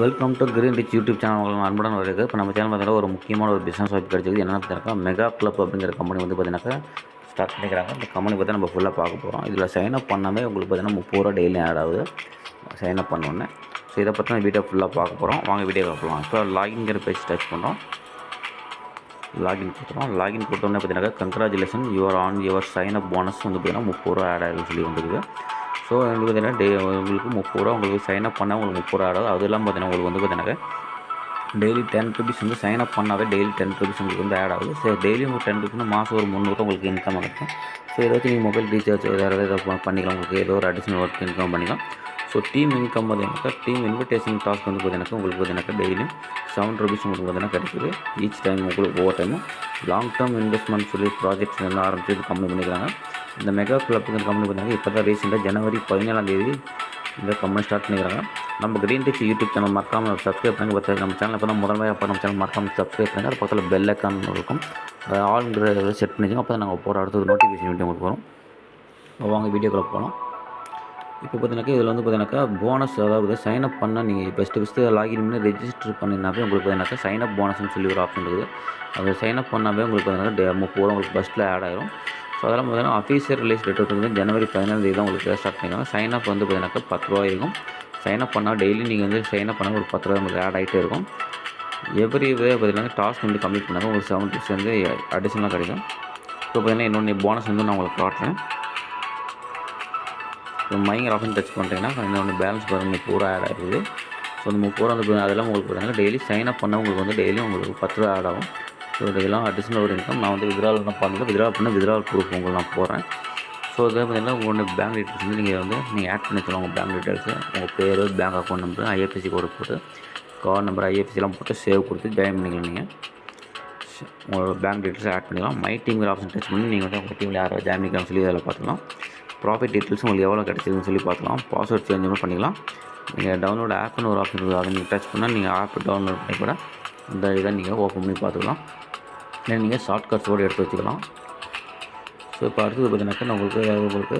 Welcome to green rich YouTube channel உங்களுக்கு அன்புடன் வருது இப்போ நம்ம சேனல் பார்த்தீங்கன்னா ஒரு முக்கியமான ஒரு பிஸ்னஸ் வாய்ப்பு கிடைச்சது என்னென்னு பார்த்தீங்கன்னா மெகா கிளப் அப்படிங்கிற கம்பெனி வந்து பார்த்தீங்கன்னாக்கா ஸ்டார்ட் பண்ணிக்கிறாங்க. இந்த கம்பெனி பார்த்தா நம்ம ஃபுல்லாக பார்க்க போகிறோம் இதில் சைன் அப் பண்ணாமே உங்களுக்கு பார்த்தீங்கன்னா முப்பது ரூபா டெய்லி ஆட் ஆகுது சைன் அப் பண்ணோன்னே ஸோ இதை பற்றி வீடியோ ஃபுல்லாக பார்க்க போகிறோம் வாங்க வீடியோ பார்க்கலாம் இப்போ லாகின்கிற பேஜ் டச் பண்ணுறோம் லாகின் கொடுத்துறோம். லாகின் கொடுத்தோன்னே பார்த்தீங்கன்னா congratulation your on your sign up bonus வந்து பார்த்தீங்கன்னா முப்பது ரூபா ஆட் ஆகுதுன்னு சொல்லி வந்துருக்குது ஸோ உங்களுக்கு பார்த்தீங்கன்னா டே உங்களுக்கு முப்பது ரூபா உங்களுக்கு சைன் அப் பண்ணால் உங்களுக்கு முப்பது ரூபா ஆகாது. அது இல்லாமல் பார்த்தீங்கன்னா உங்களுக்கு வந்து பார்த்தீங்கன்னா டெய்லி டென் ருபீஸ் வந்து சைன் அப் பண்ணாவே டெய்லி டென் ருபீஸ் உங்களுக்கு வந்து ஆட் ஆகுது. ஸோ டெய்லி உங்களுக்கு டென் ருபீஸ்னா மாதம் ஒரு முந்நூறு உங்களுக்கு இன்கம் ஆகும். ஸோ இதை வச்சு நீங்கள் மொபைல் ரீசார்ஜ் வேறு ஏதாவது பண்ணிக்கலாம். உங்களுக்கு ஏதோ ஒரு அடிஷனல் ஒர்க் இன்கம் பண்ணிக்கலாம். ஸோ டீம் இன்கம் பார்த்தீங்கன்னாக்கா டீம் இன்விடேஷன் டாஸ்க் வந்து பார்த்தீங்கன்னா உங்களுக்கு பார்த்தீங்கன்னாக்கா டெய்லியும் செவன் ருபீஸ் உங்களுக்கு பார்த்தீங்கன்னா கிடைக்குது. ஈச் டைம் உங்களுக்கு ஒவ்வொரு டைமும் லாங் டேர்ம் இன்வெஸ்ட்மெண்ட் சொல்லி ப்ராஜெக்ட்ஸ் எல்லாம் ஆரம்பித்து இது கம்மி பண்ணிக்கிறாங்க இந்த மெகா கிளப்புங்கிற கம்பெனி பார்த்தீங்கன்னா இப்போ தான் ரீசெண்டாக ஜனவரி பதினேழாம் தேதி இந்த கம்பெனி ஸ்டார்ட் பண்ணிக்கிறாங்க நம்ம கிரீன் டிச் யூடியூப் சேனல் மறக்காமல் சப்ஸ்கிரைப் பண்ணி பார்த்து நம்ம சேனல் இப்போ தான் முதல்ல அப்போ நம்ம சேனல் மறக்காமல் சப்ஸ்கிரைப் பண்ணி அது பக்கத்தில் பெல் ஐக்கான் இருக்கும். ஆளுங்கிற செட் பண்ணிக்கோங்க. அப்போ தான் நாங்கள் போகிற அடுத்தது நோட்டிஃபிகேஷன் வீடியோ உங்களுக்கு வரும். இப்போ வாங்க வீடியோக்குள்ளே போகலாம் இப்போ பார்த்தீங்கன்னாக்கா இதில் வந்து பார்த்தீங்கன்னாக்கா போனஸ் அதாவது சைன் அப் பண்ண நீங்கள் ஃபஸ்ட்டு ஃபஸ்ட்டு லாகின் பண்ணி ரெஜிஸ்டர் பண்ணினாவே உங்களுக்கு பார்த்தீங்கன்னாக்கா சைன் அப் போனஸ்னு சொல்லி ஒரு ஆப்ஷன் இருக்குது. அது சைன் அப் பண்ணாவே உங்களுக்கு பார்த்தீங்கன்னா முப்பது ரூபா உங்களுக்கு ஃபஸ்ட்டில் ஆட் ஆயிரும். ஸோ அதெல்லாம் பார்த்தீங்கன்னா அஃபீஷியல் ரிலீஸ் டேட் வந்து ஜனவரி பதினாலாம் தேதி தான் உங்களுக்கு ஸ்டார்ட் பண்ணிருக்காங்க சைன் அப் வந்து பார்த்தீங்கன்னாக்கா பத்து ரூபா இருக்கும் சைன் அப் பண்ணால் டெய்லி நீங்கள் வந்து சைன் அப் பண்ணால் ஒரு பத்து ரூபா உங்களுக்கு ஆட் ஆகிட்டே இருக்கும். எவ்ரி வே பார்த்தீங்கன்னா டாஸ்க் வந்து கம்ப்ளீட் பண்ணாங்க உங்களுக்கு செவன் டிப்ஸ் வந்து அடிஷனலாக கிடைக்கும். ஸோ பார்த்தீங்கன்னா இன்னொன்று போனஸ் வந்து நான் உங்களுக்கு காட்டுறேன். இப்போ மைங்க ஆப்ஷன் டச் பண்ணிட்டீங்கன்னா இன்னொன்று பேலன்ஸ் பாருங்கள் பூரா ஆட் ஆகுது. ஸோ அந்த முப்பது ரூபா அதெல்லாம் உங்களுக்கு பார்த்தீங்கன்னா டெய்லி சைன் அப் பண்ண உங்களுக்கு வந்து டெய்லியும் உங்களுக்கு பத்து ரூபா ஆட் ஆகும். ஸோ இதெல்லாம் அடிஷ்னல் ஒரு இன்கம் நான் வந்து வித்ரால் தான் பண்ணல. வித்ரா பண்ண வித்ரால் ப்ரூஃப் உங்களுக்கு நான் போகிறேன் ஸோ இதே பார்த்தீங்கன்னா ஒன்று பேங்க் டீட்டெயில்ஸ் வந்து நீங்கள் வந்து நீங்கள் ஆட் பண்ணி சொல்லுவாங்க உங்கள் பேங்க் டீட்டெயில்ஸு உங்கள் பேர் bank account number IFSC code போட்டு கார்டு நம்பர் ஐஎஃப்எஸ்சிலாம் போட்டு சேவ் கொடுத்து ஜாயின் பண்ணிக்கலாம் நீங்கள் உங்களோட பேங்க் டீட்டெயில்ஸ் ஆட் பண்ணிக்கலாம். மை டீம்ங்கிற ஆப்ஷன் டச் பண்ணி நீங்கள் வந்து உங்கள் டீமில் யாரை ஜாயின் பண்ணிக்கலாம் சொல்லி அதில் பார்த்துக்கலாம். ப்ராஃபிட் டீட்டெயில்ஸ் உங்களுக்கு எவ்வளோ கிடச்சிதுன்னு சொல்லி பார்த்துக்கலாம். பாஸ்வேர்ட் சேஞ்ச் பண்ணிக்கலாம். நீங்கள் டவுன்லோட் ஆப்னு ஒரு ஆப்ஷன் இருக்குது. அதை நீங்கள் டச் பண்ணால் நீங்கள் ஆப் டவுன்லோட் பண்ணி கூட இந்த இதை நீங்கள் ஓப்பன் பண்ணி பார்த்துக்கலாம். இல்லை நீங்கள் ஷார்ட்கட்ஸோடு எடுத்து வச்சுக்கலாம். ஸோ இப்போ அடுத்தது பார்த்தீங்கன்னாக்கா நான் உங்களுக்கு உங்களுக்கு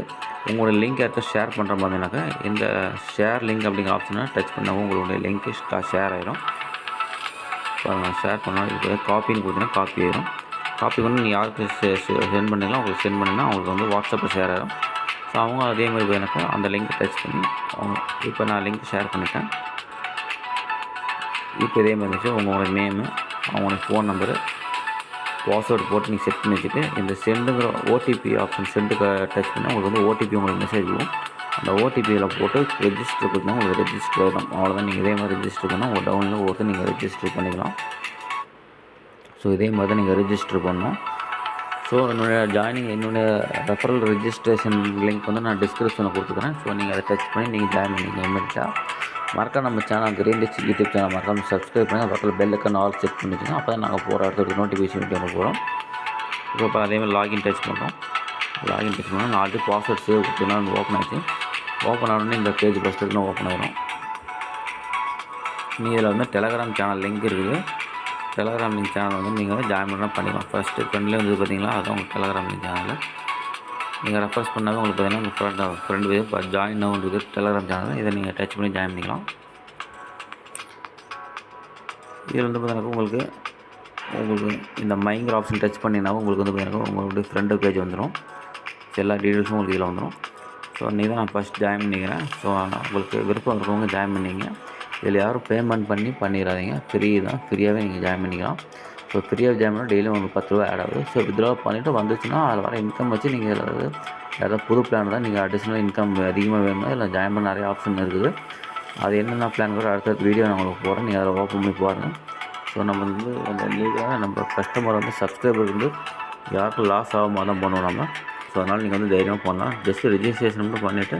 உங்களோட லிங்க் யாருக்கா ஷேர் பண்ணுற மாதிரினாக்கா இந்த ஷேர் லிங்க் அப்படிங்கிற ஆப்ஷனை டச் பண்ணவும் உங்களுடைய லிங்க்கு ஷேர் ஆகிரும் நான் ஷேர் பண்ணால் இது காப்பின்னு கொடுத்தீங்கன்னா காப்பி ஆயிடும் காப்பி பண்ணி நீங்கள் யாருக்கு சென்ட் பண்ணிக்கலாம் உங்களுக்கு சென்ட் பண்ணிங்கன்னா அவங்களுக்கு வந்து வாட்ஸ்அப்பில் ஷேர் ஆகிடும் ஸோ அவங்க அதே மாதிரி எனக்கு அந்த லிங்க்கை டச் பண்ணி அவங்க இப்போ நான் லிங்க் ஷேர் பண்ணிட்டேன். இப்போ இதே மாதிரி இருந்துச்சு உங்களோட நேமு அவங்களோட ஃபோன் நம்பரு பாஸ்வேர்டு போட்டு நீங்கள் செட் பண்ணி வச்சுட்டு இந்த சென்டுங்கிற ஓடிபி ஆப்ஷன் சென்டுக்கு டச் பண்ணால் உங்களுக்கு வந்து ஓடிபி உங்களுக்கு மெசேஜ் வரும். அந்த ஓடிபியில் போட்டு ரெஜிஸ்டர் கொடுத்தா உங்களுக்கு ரெஜிஸ்டர் ஆகிடும் அவ்வளோதான் நீங்கள் இதே மாதிரி ரெஜிஸ்டர் பண்ணால் உங்கள் டவுனில் ஒருத்தர் நீங்கள் ரெஜிஸ்டர் பண்ணிக்கலாம். ஸோ இதே மாதிரி தான் நீங்கள் ரெஜிஸ்டர் பண்ணோம் ஸோ என்னுடைய ஜாயினிங் என்னுடைய ரெஃபரல் ரிஜிஸ்ட்ரேஷன் லிங்க் வந்து நான் டிஸ்கிரிப்ஷனில் கொடுத்துக்கிறேன். ஸோ நீங்கள் அதை டச் பண்ணி நீங்கள் ஜாயின் பண்ணிங்க. இமீடியட்டாக மறக்காம நம்ம channel green ditch YouTube channel மறக்காம சப்ஸ்கிரைப் பண்ணி பக்கத்தில் பெல் ஐக்கன் ஆல் செக் பண்ணிக்கோங்க அப்போ தான் நாங்கள் போகிற இடத்துக்கு நோட்டிஃபிகேஷன் வீடியோ போகிறோம் இப்போ இப்போ அதேமாதிரி லாகின் டச் பண்ணுறோம் லாகின் டச் பண்ணோம். நான் ஆல்ரெடி பாஸ்வேர்ட் சேவ் கொடுத்தீங்கன்னா ஓப்பன் ஆச்சு ஓப்பன் ஆனோடனே இந்த பேஜ் ஃபஸ்ட்டு ஓப்பன் ஆகிடும் நீங்கள் இதில் வந்து டெலகிராம் சேனல் லிங்க் இருக்குது. டெலகிராம் லிங்க் சேனல் வந்து நீங்கள் வந்து ஜாயின் பண்ணால் uh, பண்ணிக்கலாம் ஃபஸ்ட்டு ஃப்ரெண்ட்லேயே வந்து பார்த்தீங்களா அதுதான் உங்கள் டெலகிராம் லிங்க் சேனலில் நீங்கள் ரெஃபர்ஸ் பண்ணாலும் உங்களுக்கு பார்த்தீங்கன்னா உங்கள் ஃப்ரெண்ட் ஃப்ரெண்டு பேர் இப்போ ஜாயின் ஆகுன்றது டெலகிராம் சேனல் இதை நீங்கள் டச் பண்ணி ஜாயின் பண்ணிக்கலாம். இதில் வந்து பார்த்தீங்கன்னா உங்களுக்கு உங்களுக்கு இந்த மைங்கிற ஆப்ஷன் டச் பண்ணினா உங்களுக்கு வந்து பார்த்தீங்கன்னா உங்களுடைய ஃப்ரெண்டு பேஜ் வந்துடும் எல்லா டீட்டெயில்ஸும் உங்களுக்கு இதில் வந்துடும் ஸோ நீங்கள் தான் நான் ஃபஸ்ட் ஜாயின் பண்ணிக்கிறேன். ஸோ உங்களுக்கு விருப்பம் இருக்கவங்க ஜாயின் பண்ணிங்க. இதில் யாரும் பேமெண்ட் பண்ணி பண்ணிடாதீங்க ஃப்ரீ தான். ஃப்ரீயாகவே நீங்கள் ஜாயின் பண்ணிக்கலாம். ஸோ ஃப்ரீயாக ஜாயின் பண்ணால் டெய்லியும் உங்களுக்கு பத்து ரூபா ஆட் ஆகுது. ஸோ வித்ரா பண்ணிவிட்டு வந்துச்சுன்னா அதில் வர இன்கம் வச்சு நீங்கள் ஏதாவது ஏதாவது புது பிளான் தான் நீங்கள் அடிஷ்னல் இன்கம் அதிகமாக வேணும்னா இல்லை ஜாயின் பண்ண நிறைய ஆப்ஷன் இருக்குது. அது என்னென்ன பிளான் கூட அடுத்த வீடியோ நான் உங்களுக்கு போகிறேன் நீங்கள் அதில் ஓப்பன் பண்ணி பாருங்கள் ஸோ நம்ம வந்து அந்த லீகலாக நம்ம கஸ்டமர் வந்து சப்ஸ்கிரைபர் வந்து யாருக்கும் லாஸ் ஆகாமல் தான் பண்ணுவோம் நம்ம. ஸோ அதனால் நீங்கள் வந்து தைரியமாக பண்ணலாம். ஜஸ்ட் ரிஜிஸ்ட்ரேஷன் மட்டும் பண்ணிவிட்டு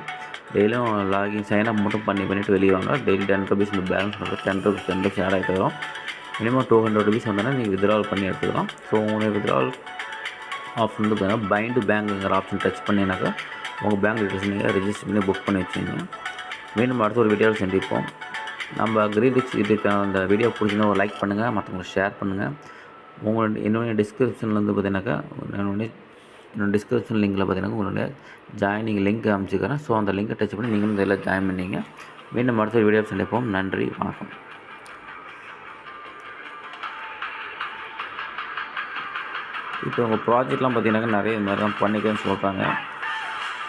டெய்லியும் லாகின் சைன் அப் மட்டும் பண்ணி பண்ணிவிட்டு வெளியே வாங்க. டெய்லி டென் ருபீஸ் இந்த பேலன்ஸ் பண்ணுறது ten rupees ten rupees add ஆகிட்டு வரும் மினிமம் டூ ஹண்ட்ரட் ருபீஸ் வந்தோன்னா நீங்கள் வித்ட்ராவல் பண்ணி எடுத்துக்கலாம். ஸோ உங்களுடைய வித்ட்ராவல் ஆப்ஷன் வந்து பார்த்தீங்கன்னா பைண்டு பேங்க்குங்கிற ஆப்ஷன் டச் பண்ணினாக்கா உங்கள் பேங்க் டீட்டெயில்ஸ் நீங்கள் ரெஜிஸ்டர் பண்ணி புக் பண்ணி வச்சுங்க மீண்டும் அடுத்த ஒரு வீடியோவில் சந்திப்போம். நம்ம கிரீடிக்ஸ் இதுக்கு அந்த வீடியோ பிடிச்சிருந்தா ஒரு லைக் பண்ணுங்கள் மற்றவங்களுக்கு ஷேர் பண்ணுங்கள் உங்களோட என்னுடைய டிஸ்கிரிப்ஷனில் வந்து பார்த்தீங்கன்னாக்கா என்னுடைய என்னோடய டிஸ்கிரிப்ஷன் லிங்கில் பார்த்தீங்கன்னா உங்களுடைய ஜாயினிங் லிங்க் அமைச்சிக்கிறேன் ஸோ அந்த லிங்கை டச் பண்ணி நீங்களும் இதில் ஜாயின் பண்ணிங்க. மீண்டும் அடுத்த வீடியோ சந்திப்போம். நன்றி வணக்கம். இப்போ உங்கள் ப்ராஜெக்ட்லாம் பார்த்தீங்கன்னா நிறைய இந்த மாதிரிலாம் பண்ணிக்கன்னு சொல்கிறாங்க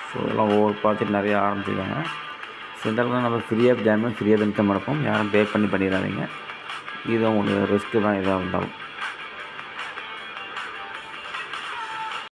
ஸோ இதெல்லாம் ஒவ்வொரு ப்ராஜெக்ட் நிறைய ஆரம்பிச்சிருக்காங்க. ஸோ இந்த ஃப்ரீயாக ஜாயின் பண்ணி ஃப்ரீயாக இன்கம் நடப்போம் யாரும் பே பண்ணி பண்ணிடாதீங்க. இதுதான் உங்களுடைய ரிஸ்க்கு தான் இதாக இருந்தாலும்.